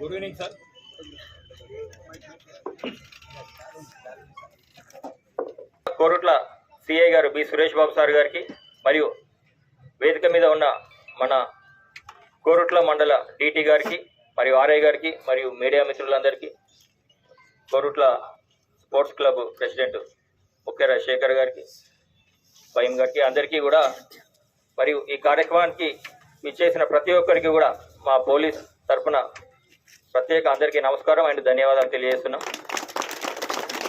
Good evening sir Korutla CI గారు B Suresh Babu sir గారికి మరియు వేదిక మీద ఉన్న మన కోరుట్ల మండల డిటి గారికి మరియు ఆర్ఐ గారికి మరియు మీడియా మిత్రులందరికీ కోరుట్ల స్పోర్ట్స్ క్లబ్ ప్రెసిడెంట్ ముఖ్య శేఖర్ గారికి భయం గారికి అందరికీ కూడా మరియు ఈ కార్యక్రమానికి ఇచ్చేసిన ప్రతి ఒక్కరికి కూడా మా పోలీస్ తరఫున ప్రత్యేక అందరికీ నమస్కారం అండ్ ధన్యవాదాలు తెలియజేస్తున్నాం.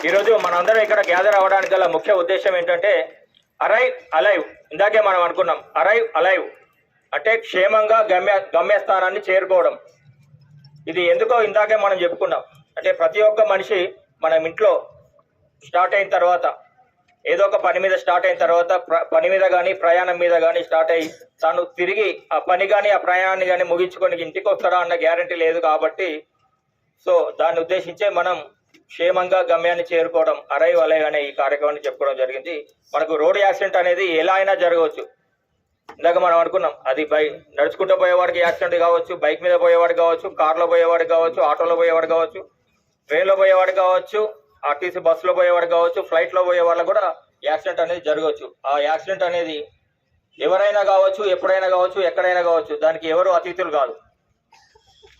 ఈరోజు మనందరం ఇక్కడ గ్యాదర్ అవ్వడానికి గల ముఖ్య ఉద్దేశం ఏంటంటే అరైవ్ అలైవ్ ఇందాకే మనం అనుకున్నాం అరైవ్ అలైవ్ అంటే క్షేమంగా గమ్య గమ్యస్థానాన్ని చేరుకోవడం. ఇది ఎందుకో ఇందాకే మనం చెప్పుకున్నాం. అంటే ప్రతి ఒక్క మనిషి మనం ఇంట్లో స్టార్ట్ అయిన తర్వాత ఏదో ఒక పని మీద స్టార్ట్ అయిన తర్వాత పని మీద కానీ ప్రయాణం మీద కానీ స్టార్ట్ అయ్యి తను తిరిగి ఆ పని కానీ ఆ ప్రయాణాన్ని కానీ ముగించుకొని ఇంటికి వస్తాడా అన్న గ్యారంటీ లేదు కాబట్టి సో దాన్ని ఉద్దేశించే మనం క్షేమంగా గమ్యాన్ని చేరుకోవడం అరై అలైవ్ అనే ఈ కార్యక్రమాన్ని చెప్పుకోవడం జరిగింది. మనకు రోడ్ యాక్సిడెంట్ అనేది ఎలా అయినా జరగవచ్చు. ఇందాక మనం అనుకున్నాం అది బై నడుచుకుంటూ పోయేవాడికి యాక్సిడెంట్ కావచ్చు బైక్ మీద పోయేవాడు కావచ్చు కార్లో పోయేవాడు కావచ్చు ఆటోలో పోయేవాడు కావచ్చు ట్రైన్లో పోయేవాడు కావచ్చు ఆర్టీసీ బస్సులో పోయేవాడు కావచ్చు ఫ్లైట్లో పోయే వాళ్ళకు కూడా యాక్సిడెంట్ అనేది జరగవచ్చు. ఆ యాక్సిడెంట్ అనేది ఎవరైనా కావచ్చు ఎప్పుడైనా కావచ్చు ఎక్కడైనా కావచ్చు దానికి ఎవరు అతిథులు కాదు.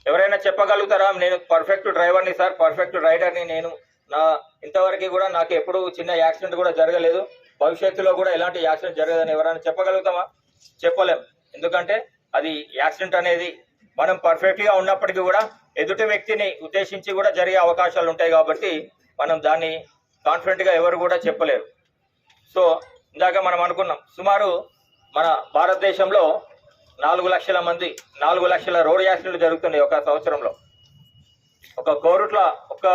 ఎవరైనా చెప్పగలుగుతారా? నేను పర్ఫెక్ట్ డ్రైవర్ని సార్ పర్ఫెక్ట్ రైడర్ని నేను నా ఇంతవరకు కూడా నాకు ఎప్పుడు చిన్న యాక్సిడెంట్ కూడా జరగలేదు. భవిష్యత్తులో కూడా ఎలాంటి యాక్సిడెంట్ జరగదని ఎవరైనా చెప్పగలుగుతామా? చెప్పలేం. ఎందుకంటే అది యాక్సిడెంట్ అనేది మనం పర్ఫెక్ట్గా ఉన్నప్పటికీ కూడా ఎదుటి వ్యక్తిని ఉద్దేశించి కూడా జరిగే అవకాశాలు ఉంటాయి కాబట్టి మనం దాన్ని కాన్ఫిడెంట్గా ఎవరు కూడా చెప్పలేరు. సో ఇందాక మనం అనుకున్నాం సుమారు మన భారతదేశంలో నాలుగు లక్షల మంది నాలుగు లక్షల రోడ్ యాక్సిడెంట్లు జరుగుతున్నాయి ఒక సంవత్సరంలో. ఒక కోరుట్ల ఒక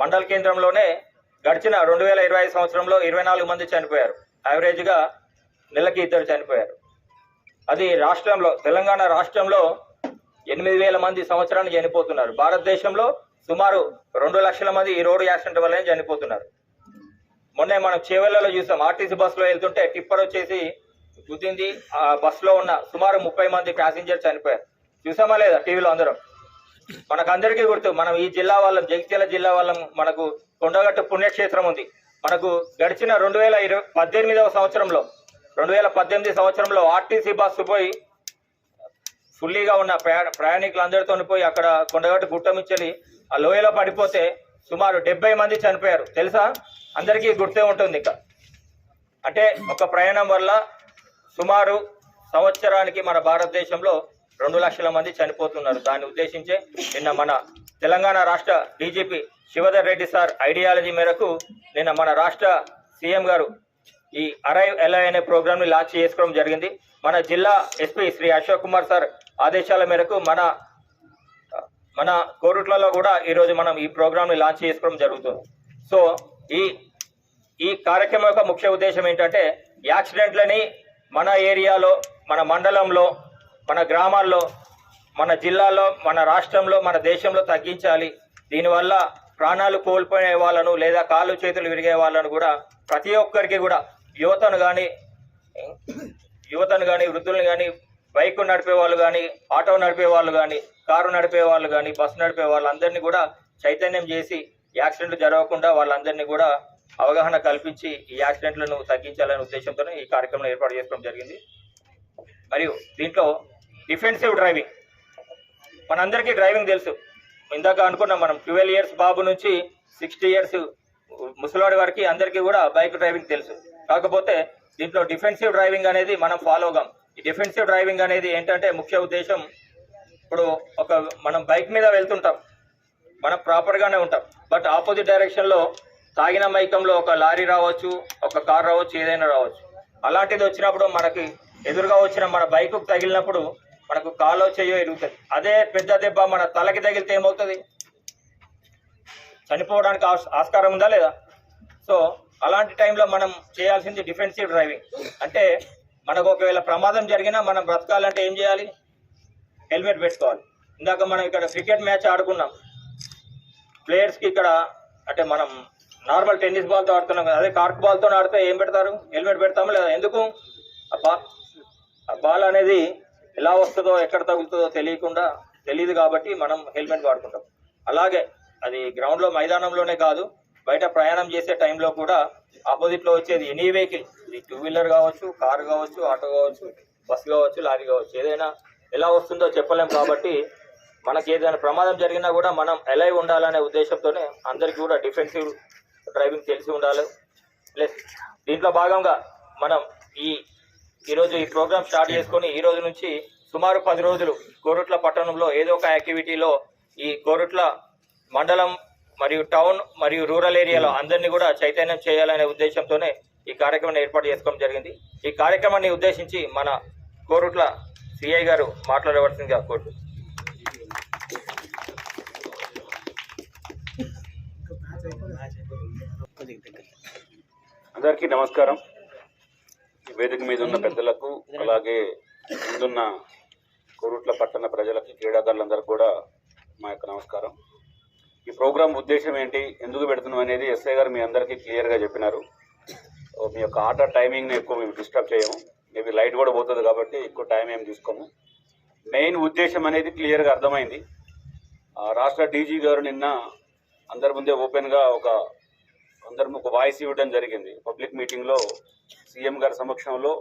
మండల కేంద్రంలోనే గడిచిన రెండు వేల ఇరవై ఐదు సంవత్సరంలో ఇరవై నాలుగు మంది చనిపోయారు. యావరేజ్గా నెలకి ఇద్దరు చనిపోయారు. అది రాష్ట్రంలో తెలంగాణ రాష్ట్రంలో ఎనిమిది వేల మంది సంవత్సరానికి చనిపోతున్నారు. భారతదేశంలో సుమారు రెండు లక్షల మంది ఈ రోడ్డు యాక్సిడెంట్ వల్లనే చనిపోతున్నారు. మొన్న మనం చేవెళ్ళలో చూసాం. ఆర్టీసీ బస్సులో వెళ్తుంటే టిప్పర్ వచ్చేసి గుద్దింది. ఆ బస్సులో ఉన్న సుమారు ముప్పై మంది ప్యాసింజర్ చనిపోయారు. చూసామా లేదా టీవీలో అందరం? మనకందరికీ గుర్తు మనం ఈ జిల్లా వాళ్ళం జగిత్యాల జిల్లా వాళ్ళం మనకు కొండగట్టు పుణ్యక్షేత్రం ఉంది. మనకు గడిచిన రెండు వేల ఇరవై పద్దెనిమిదవ సంవత్సరంలో రెండు వేల పద్దెనిమిది సంవత్సరంలో ఆర్టీసీ బస్సు పోయి ఫుల్లీగా ఉన్న ప్రయా ప్రయాణికులందరితో పోయి అక్కడ కొండగట్టు గుట్టమిచ్చలి ఆ లోయలో పడిపోతే సుమారు డెబ్బై మంది చనిపోయారు. తెలుసా? అందరికీ గుర్తే ఉంటుంది ఇక. అంటే ఒక ప్రయాణం వల్ల సుమారు సంవత్సరానికి మన భారతదేశంలో రెండు లక్షల మంది చనిపోతున్నారు. దాన్ని ఉద్దేశించే నిన్న మన తెలంగాణ రాష్ట్ర DGP Shivadhar Reddy sir ideology మేరకు నిన్న మన రాష్ట్ర సీఎం గారు ఈ అరైవ్ ఎలా అనే ప్రోగ్రామ్ని లాంచ్ చేసుకోవడం జరిగింది. మన జిల్లా ఎస్పీ శ్రీ అశోక్ కుమార్ సార్ ఆదేశాల మేరకు మన మన కోరుట్లలో కూడా ఈరోజు మనం ఈ ప్రోగ్రామ్ని లాంచ్ చేసుకోవడం జరుగుతుంది. సో ఈ ఈ కార్యక్రమం యొక్క ముఖ్య ఉద్దేశం ఏంటంటే యాక్సిడెంట్లని మన ఏరియాలో మన మండలంలో మన గ్రామాల్లో మన జిల్లాలో మన రాష్ట్రంలో మన దేశంలో తగ్గించాలి. దీనివల్ల ప్రాణాలు కోల్పోయే వాళ్ళను లేదా కాళ్ళు చేతులు విరిగే వాళ్ళను కూడా ప్రతి ఒక్కరికి కూడా యువతను కానీ యువతను కానీ వృద్ధులను కానీ బైక్ నడిపే వాళ్ళు కానీ ఆటో నడిపే వాళ్ళు కానీ కారు నడిపే వాళ్ళు కానీ బస్సు నడిపే వాళ్ళందరినీ కూడా చైతన్యం చేసి యాక్సిడెంట్లు జరగకుండా వాళ్ళందరినీ కూడా అవగాహన కల్పించి ఈ యాక్సిడెంట్లను తగ్గించాలనే ఉద్దేశంతో ఈ కార్యక్రమం ఏర్పాటు చేసుకోవడం జరిగింది. మరియు దీంట్లో డిఫెన్సివ్ డ్రైవింగ్. మనందరికీ డ్రైవింగ్ తెలుసు. ఇందాక అనుకున్నాం మనం ట్వెల్వ్ ఇయర్స్ బాబు నుంచి సిక్స్టీ ఇయర్స్ ముసలాడి వారికి అందరికీ కూడా బైక్ డ్రైవింగ్ తెలుసు. కాకపోతే దీంట్లో డిఫెన్సివ్ డ్రైవింగ్ అనేది మనం ఫాలో అవ్వం ఈ డిఫెన్సివ్ డ్రైవింగ్ అనేది ఏంటంటే ముఖ్య ఉద్దేశం ఇప్పుడు ఒక మనం బైక్ మీద వెళ్తుంటాం. మనం ప్రాపర్గానే ఉంటాం. బట్ ఆపోజిట్ డైరెక్షన్లో తాగిన మైకంలో ఒక లారీ రావచ్చు ఒక కార్ రావచ్చు ఏదైనా రావచ్చు. అలాంటిది వచ్చినప్పుడు మనకి ఎదురుగా వచ్చిన మన బైక్ తగిలినప్పుడు మనకు కాలో చెయ్యో ఎరుగుతుంది అదే పెద్ద దెబ్బ మన తలకి తగిలితే ఏమవుతుంది? చనిపోవడానికి ఆస్- ఆస్కారం ఉందా లేదా? సో అలాంటి టైంలో మనం చేయాల్సింది డిఫెన్సివ్ డ్రైవింగ్ అంటే మనకు ఒకవేళ ప్రమాదం జరిగినా మనం బ్రతకాలంటే ఏం చేయాలి? హెల్మెట్ పెట్టుకోవాలి. ఇందాక మనం ఇక్కడ క్రికెట్ మ్యాచ్ ఆడుకున్నాం. ప్లేయర్స్కి ఇక్కడ అంటే మనం నార్మల్ టెన్నిస్ బాల్తో ఆడుతున్నాం కదా అదే కార్క్ బాల్తో ఆడితే ఏం పెడతారు? హెల్మెట్ పెడతాము లేదా? ఎందుకు? ఆ బాల్ అనేది ఎలా వస్తుందో ఎక్కడ తగులుతుందో తెలియకుండా తెలియదు కాబట్టి మనం హెల్మెట్ వాడుకుంటాం. అలాగే అది గ్రౌండ్లో మైదానంలోనే కాదు బయట ప్రయాణం చేసే టైంలో కూడా ఆపోజిట్లో వచ్చేది ఎనీ వెహికల్ ఇది టూ వీలర్ కావచ్చు కారు కావచ్చు ఆటో కావచ్చు బస్సు కావచ్చు లారీ కావచ్చు ఏదైనా ఎలా వస్తుందో చెప్పలేం కాబట్టి మనకి ఏదైనా ప్రమాదం జరిగినా కూడా మనం ఎలా ఉండాలనే ఉద్దేశంతోనే అందరికీ కూడా డిఫెన్సివ్ డ్రైవింగ్ తెలిసి ఉండాలి. ప్లస్ దీంట్లో భాగంగా మనం ఈ ఈరోజు ఈ ప్రోగ్రామ్ స్టార్ట్ చేసుకొని ఈ రోజు నుంచి సుమారు పది రోజులు కోరుట్ల పట్టణంలో ఏదో ఒక యాక్టివిటీలో ఈ కోరుట్ల మండలం మరియు టౌన్ మరియు రూరల్ ఏరియాలో అందరినీ కూడా చైతన్యం చేయాలనే ఉద్దేశంతోనే ఈ కార్యక్రమాన్ని ఏర్పాటు చేసుకోవడం జరిగింది. ఈ కార్యక్రమాన్ని ఉద్దేశించి మన కోరుట్ల సిఐ గారు మాట్లాడవలసిందిగా కోర్టు అందరికీ నమస్కారం. వేదిక మీద ఉన్న పెద్దలకు అలాగే ముందున్న కోరుట్ల పట్టణ ప్రజలకి క్రీడాకారులందరూ కూడా మా యొక్క నమస్కారం. ఈ ప్రోగ్రాం ఉద్దేశం ఏంటి ఎందుకు పెడుతున్నాం అనేది ఎస్ఐ గారు మీ అందరికీ క్లియర్గా చెప్పినారు. మీ యొక్క ఆట టైమింగ్ని ఎక్కువ మేము డిస్టర్బ్ చేయము మేబీ లైట్ కూడా పోతుంది కాబట్టి ఎక్కువ టైం ఏం తీసుకోము. మెయిన్ ఉద్దేశం అనేది క్లియర్గా అర్థమైంది. రాష్ట్ర డీజీ గారు నిన్న అందరి ముందే ఓపెన్గా ఒక అందరం ఒక వాయిస్ ఇవ్వడం జరిగింది. పబ్లిక్ మీటింగ్లో సీఎం గారి సమక్షంలో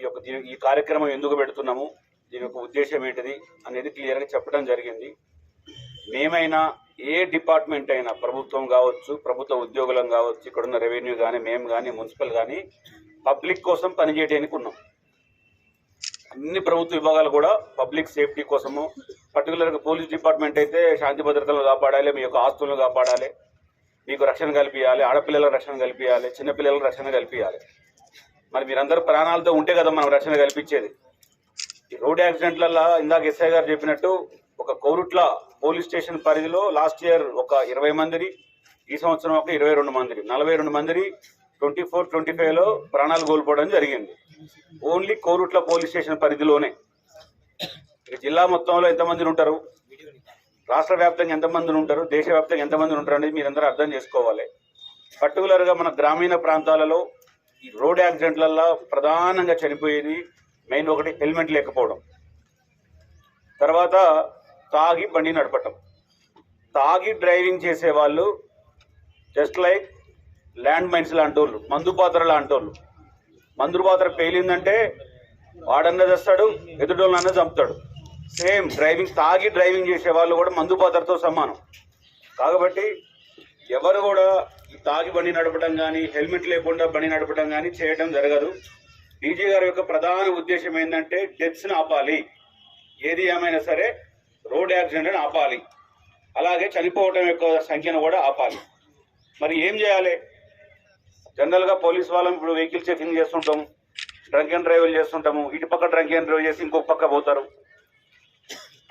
ఈ యొక్క దీని ఈ కార్యక్రమం ఎందుకు పెడుతున్నాము దీని యొక్క ఉద్దేశం ఏంటిది అనేది క్లియర్గా చెప్పడం జరిగింది. మేమైనా ఏ డిపార్ట్మెంట్ అయినా ప్రభుత్వం కావచ్చు ప్రభుత్వ ఉద్యోగులం కావచ్చు ఇక్కడున్న రెవెన్యూ కానీ మేము కానీ మున్సిపల్ కానీ పబ్లిక్ కోసం పనిచేయడానికి ఉన్నాం. అన్ని ప్రభుత్వ విభాగాలు కూడా పబ్లిక్ సేఫ్టీ కోసము పర్టికులర్గా పోలీస్ డిపార్ట్మెంట్ అయితే శాంతి భద్రతలను కాపాడాలి మీ యొక్క ఆస్తులను కాపాడాలి మీకు రక్షణ కల్పించాలి ఆడపిల్లలకు రక్షణ కల్పించాలి చిన్నపిల్లలకు రక్షణ కల్పించాలి మరి మీరందరూ ప్రాణాలతో ఉంటే కదా మనం రక్షణ కల్పించేది. ఈ రోడ్ యాక్సిడెంట్లలో ఇందాక ఎస్ఐ గారు చెప్పినట్టు ఒక కోరుట్ల పోలీస్ స్టేషన్ పరిధిలో లాస్ట్ ఇయర్ ఒక ఇరవై మందిని ఈ సంవత్సరం ఒక ఇరవై రెండు మందిని నలభై రెండు మందిని ట్వంటీ ఫోర్ ట్వంటీ ఫైవ్లో ప్రాణాలు కోల్పోవడం జరిగింది. ఓన్లీ కోరుట్ల పోలీస్ స్టేషన్ పరిధిలోనే. జిల్లా మొత్తంలో ఎంతమంది ఉంటారు? రాష్ట్ర వ్యాప్తంగా ఎంతమంది ఉంటారు? దేశవ్యాప్తంగా ఎంతమంది ఉంటారు అనేది మీరందరూ అర్థం చేసుకోవాలి. పర్టికులర్గా మన గ్రామీణ ప్రాంతాలలో ఈ రోడ్ యాక్సిడెంట్లలో ప్రధానంగా చనిపోయేది మెయిన్ ఒకటి హెల్మెట్ లేకపోవడం. తర్వాత తాగి బండి నడపటం. తాగి డ్రైవింగ్ చేసే వాళ్ళు జస్ట్ లైక్ ల్యాండ్ మైన్స్ లాంటి వాళ్ళు మందు పాత్ర లాంటి వాళ్ళు మందు పాత్ర పేలిందంటే వాడన్న తెస్తాడు ఎదుటోళ్ళన్న చంపుతాడు. సేమ్ డ్రైవింగ్ తాగి డ్రైవింగ్ చేసే వాళ్ళు కూడా మందు పాత్రతో సమానం. కాబట్టి ఎవరు కూడా ఈ తాగి బండి నడపడం కానీ హెల్మెట్ లేకుండా బండి నడపడం కానీ చేయడం జరగదు. డీజీ గారి యొక్క ప్రధాన ఉద్దేశం ఏంటంటే డెత్స్ని ఆపాలి. ఏది ఏమైనా సరే రోడ్ యాక్సిడెంట్ని ఆపాలి. అలాగే చనిపోవటం యొక్క సంఖ్యను కూడా ఆపాలి. మరి ఏం చేయాలి? జనరల్గా పోలీస్ వాళ్ళం ఇప్పుడు వెహికల్ చెకింగ్ చేస్తుంటాం డ్రంక్ అండ్ డ్రైవ్లు చేస్తుంటాము. ఇటు పక్క డ్రంక్ అండ్ డ్రైవ్ చేసి ఇంకొక పక్క పోతారు.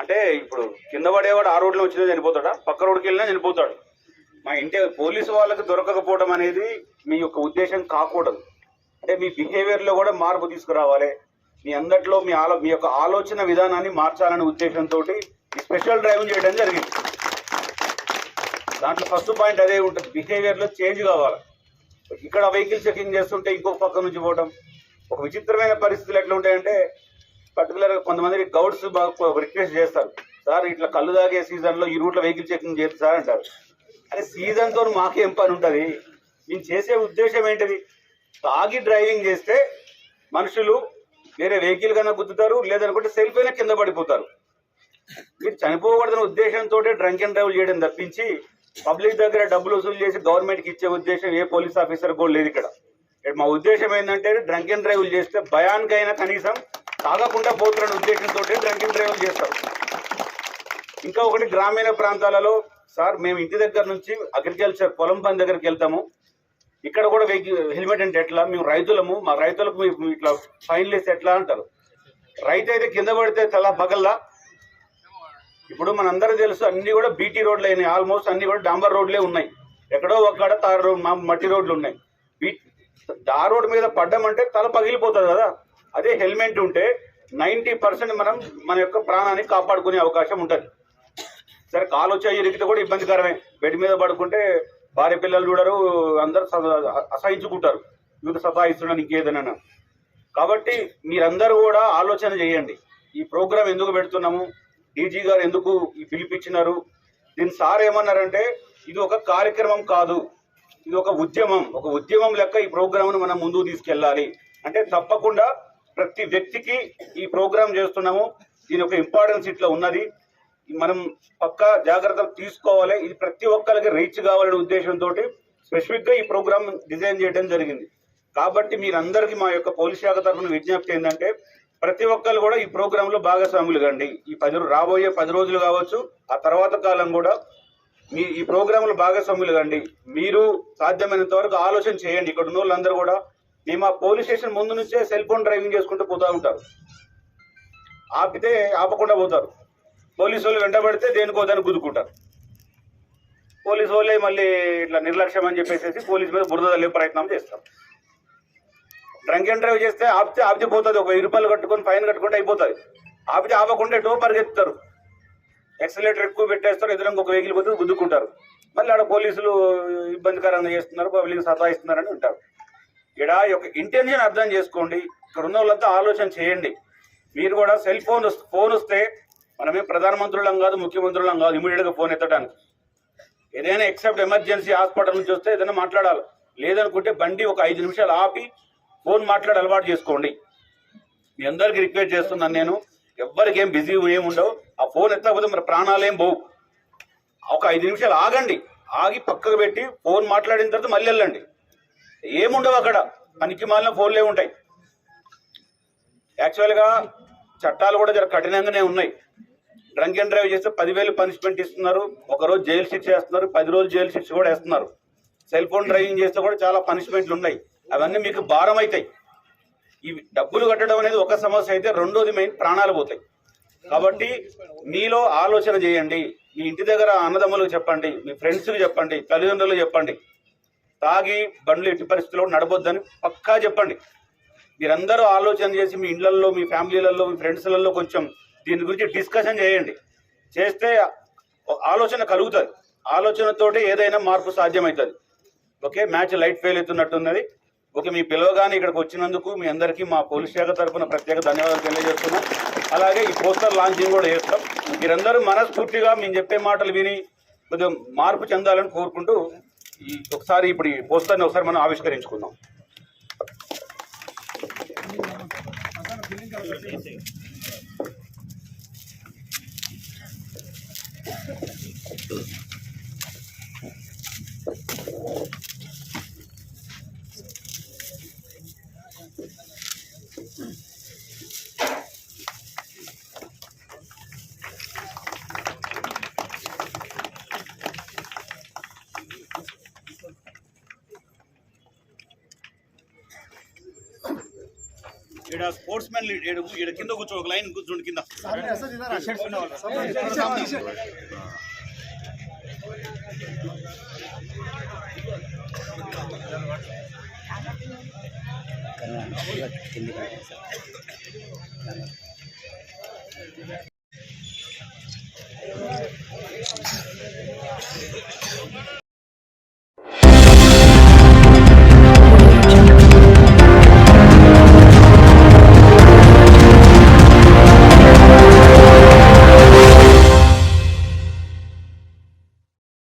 అంటే ఇప్పుడు కింద పడేవాడు ఆ రోడ్లో వచ్చినా చనిపోతాడా? పక్క రోడ్కి వెళ్ళినా చనిపోతాడు. మా ఇంటి పోలీసు వాళ్ళకి దొరకకపోవడం అనేది మీ యొక్క ఉద్దేశం కాకూడదు. అంటే మీ బిహేవియర్లో కూడా మార్పు తీసుకురావాలి. మీ అందట్లో మీ ఆలో మీ యొక్క ఆలోచన విధానాన్ని మార్చాలనే ఉద్దేశంతో ఈ స్పెషల్ డ్రైవింగ్ చేయడం జరిగింది. దాంట్లో ఫస్ట్ పాయింట్ అదే ఉంటుంది. బిహేవియర్లో చేంజ్ కావాలి. ఇక్కడ వెహికల్ చెకింగ్ చేస్తుంటే ఇంకొక పక్క నుంచి పోవడం ఒక విచిత్రమైన పరిస్థితులు ఎట్లా ఉంటాయంటే పర్టికులర్గా కొంతమంది గౌడ్స్ బాగా రిక్వెస్ట్ చేస్తారు. సార్ ఇట్లా కళ్ళు తాగే సీజన్లో ఈ రూట్లో వెహికల్ చెకింగ్ చేస్తారు సార్ అంటారు. అరే సీజన్తో మాకేం పని ఉంటుంది? మేము చేసే ఉద్దేశం ఏంటిది? తాగి డ్రైవింగ్ చేస్తే మనుషులు వేరే వెహికల్ కన్నా గుద్దుతారు లేదనుకుంటే సెల్ఫ్ అయినా కింద పడిపోతారు. మీరు చనిపోకూడదనే ఉద్దేశంతో డ్రంక్ అండ్ డ్రైవ్ చేయడం తప్పించి పబ్లిక్ దగ్గర డబ్బులు వసూలు చేసి గవర్నమెంట్కి ఇచ్చే ఉద్దేశం ఏ పోలీస్ ఆఫీసర్ కూడా లేదు ఇక్కడ. ఇక్కడ మా ఉద్దేశం ఏంటంటే డ్రంక్ అండ్ డ్రైవ్లు చేస్తే భయానికైనా కనీసం తాగకుండా పోతున్న ఉద్దేశంతో డ్రంక్ అండ్ డ్రైవ్లు చేస్తారు. ఇంకా ఒకటి గ్రామీణ ప్రాంతాలలో సార్ మేము ఇంటి దగ్గర నుంచి అగ్రికల్చర్ పొలం పని దగ్గరికి వెళ్తాము. ఇక్కడ కూడా హెల్మెట్ అంటే ఎట్లా? మేము రైతులము మా రైతులకు ఇట్లా ఫైన్ వేస్తే ఎట్లా అంటారు? రైతు అయితే కింద పడితే తల పగల్లా ఇప్పుడు మనందరూ తెలుసు అన్ని కూడా బీటీ రోడ్లు అయినాయి. ఆల్మోస్ట్ అన్ని కూడా డాంబర్ రోడ్లే ఉన్నాయి. ఎక్కడో ఒక్కడ తార్ రోడ్ మా మట్టి రోడ్లు ఉన్నాయి. బీ ఆ రోడ్ మీద పడ్డామంటే తల పగిలిపోతుంది కదా. అదే హెల్మెట్ ఉంటే నైంటీ పర్సెంట్ మనం మన యొక్క ప్రాణాన్ని కాపాడుకునే అవకాశం ఉంటుంది. సరే కాలు వచ్చి ఇరిగితే కూడా ఇబ్బందికరమే. బెడ్ మీద పడుకుంటే భార్య పిల్లలు చూడరు అందరు స- అసహించుకుంటారు. యూత్ సతాయిస్తున్నాను ఇంకేదైనా. కాబట్టి మీరందరూ కూడా ఆలోచన చేయండి. ఈ ప్రోగ్రాం ఎందుకు పెడుతున్నాము? డీజీ గారు ఎందుకు ఈ పిలిపించినారు దీని సార్ ఏమన్నారంటే ఇది ఒక కార్యక్రమం కాదు ఇది ఒక ఉద్యమం ఒక ఉద్యమం లెక్క ఈ ప్రోగ్రామ్ను మనం ముందుకు తీసుకెళ్ళాలి. అంటే తప్పకుండా ప్రతి వ్యక్తికి ఈ ప్రోగ్రాం చేస్తున్నాము దీని ఒక ఇంపార్టెన్స్ ఇట్లా ఉన్నది. మనం పక్కా జాగ్రత్తలు తీసుకోవాలి ఇది ప్రతి ఒక్కరికి రీచ్ కావాలనే ఉద్దేశంతో స్పెసిఫిక్గా ఈ ప్రోగ్రామ్ డిజైన్ చేయడం జరిగింది. కాబట్టి మీరందరికీ మా యొక్క పోలీస్ శాఖ తరఫున విజ్ఞప్తి ఏంటంటే ప్రతి ఒక్కరు కూడా ఈ ప్రోగ్రాంలో భాగస్వాములు కండి ఈ పది రాబోయే పది రోజులు కావచ్చు ఆ తర్వాత కాలం కూడా మీ ఈ ప్రోగ్రాంలో భాగస్వాములు కండి మీరు సాధ్యమైనంత వరకు ఆలోచన చేయండి. ఇక్కడ ఉన్న వాళ్ళందరూ కూడా మేము ఆ పోలీస్ స్టేషన్ ముందు నుంచే సెల్ ఫోన్ డ్రైవింగ్ చేసుకుంటూ పోతూ ఉంటారు. ఆపితే ఆపకుండా పోతారు. పోలీసు వాళ్ళు వెంటబడితే దేనికో దాన్ని గుద్దుకుంటారు. పోలీసు వాళ్ళే మళ్ళీ ఇట్లా నిర్లక్ష్యం అని చెప్పేసి పోలీసు మీద బురద తల్లే ప్రయత్నం చేస్తారు. డ్రంక్ అండ్ డ్రైవ్ చేస్తే ఆపితే ఆపితే పోతుంది. ఒక వెయ్యి రూపాయలు కట్టుకొని ఫైన్ కట్టుకుంటే అయిపోతుంది. ఆపితే ఆపకుండా ఎటో పరిగెత్తుతారు. ఎక్సలేటర్ ఎక్కువ పెట్టేస్తారు. ఎదురంగా ఒక వెహికల్ పోతే గుద్దుకుంటారు. మళ్ళీ ఆడ పోలీసులు ఇబ్బందికరంగా చేస్తున్నారు. పబ్లిక్ సతాయిస్తున్నారని ఉంటారు ఇక్కడ యొక్క ఇంటెన్షన్ అర్థం చేసుకోండి. ఇక్కడ ఉన్న వాళ్ళంతా ఆలోచన చేయండి. మీరు కూడా సెల్ ఫోన్ ఫోన్ వస్తే మనమే ప్రధానమంత్రులం కాదు ముఖ్యమంత్రులం కాదు ఇమీడియట్గా ఫోన్ ఎత్తడానికి. ఏదైనా ఎక్సెప్ట్ ఎమర్జెన్సీ హాస్పిటల్ నుంచి వస్తే ఏదైనా మాట్లాడాలి. లేదనుకుంటే బండి ఒక ఐదు నిమిషాలు ఆపి ఫోన్ మాట్లాడి అలవాటు చేసుకోండి. మీ అందరికి రిక్వెస్ట్ చేస్తున్నాను నేను ఎవ్వరికి ఏం బిజీ ఏం ఉండవు. ఆ ఫోన్ ఎత్తకపోతే మరి ప్రాణాలు ఏం పోవు. ఒక ఐదు నిమిషాలు ఆగండి. ఆగి పక్కకు పెట్టి ఫోన్ మాట్లాడిన తర్వాత మళ్ళీ వెళ్ళండి. ఏముండవు అక్కడ. పనికి మాలిన ఫోన్లే ఉంటాయి. యాక్చువల్గా చట్టాలు కూడా జర కఠినంగానే ఉన్నాయి. డ్రంక్ అండ్ డ్రైవ్ చేస్తే పదివేలు పనిష్మెంట్ ఇస్తున్నారు. ఒకరోజు జైలు శిక్ష వేస్తున్నారు. పది రోజులు జైలు శిక్ష కూడా వేస్తున్నారు. సెల్ ఫోన్ డ్రైవింగ్ చేస్తే కూడా చాలా పనిష్మెంట్లు ఉన్నాయి. అవన్నీ మీకు భారం అవుతాయి ఈ డబ్బులు కట్టడం అనేది ఒక సమస్య అయితే రెండోది మెయిన్ ప్రాణాలు పోతాయి. కాబట్టి మీలో ఆలోచన చేయండి. మీ ఇంటి దగ్గర అన్నదమ్ములకు చెప్పండి మీ ఫ్రెండ్స్కి చెప్పండి తల్లిదండ్రులకు చెప్పండి. తాగి బండ్లు ఎట్టి పరిస్థితుల్లో నడవద్దని పక్కా చెప్పండి. మీరందరూ ఆలోచన చేసి మీ ఇళ్ళలో మీ ఫ్యామిలీలలో మీ ఫ్రెండ్స్లలో కొంచెం దీని గురించి డిస్కషన్ చేయండి. చేస్తే ఆలోచన కలుగుతుంది. ఆలోచనతోటి ఏదైనా మార్పు సాధ్యమవుతుంది ఓకే మ్యాచ్ లైట్ ఫెయిల్ అవుతున్నట్టున్నది. ఓకే మీ పిలవగానే ఇక్కడికి వచ్చినందుకు మీ అందరికీ మా పోలీస్ శాఖ తరఫున ప్రత్యేక ధన్యవాదాలు తెలియజేస్తున్నాం. అలాగే ఈ పోస్టర్ లాంచింగ్ కూడా చేస్తాం. మీరందరూ మనస్ఫూర్తిగా మేము చెప్పే మాటలు విని కొంచెం మార్పు చెందాలని కోరుకుంటూ ఈ ఒకసారి ఇప్పుడు ఈ పోస్టర్ని ఒకసారి మనం ఆవిష్కరించుకుందాం. ఇక్కడ స్పోర్ట్స్ మెన్ ఇక్కడ కింద కూర్చో ఒక లైన్ కూర్చోండి కింద. కింది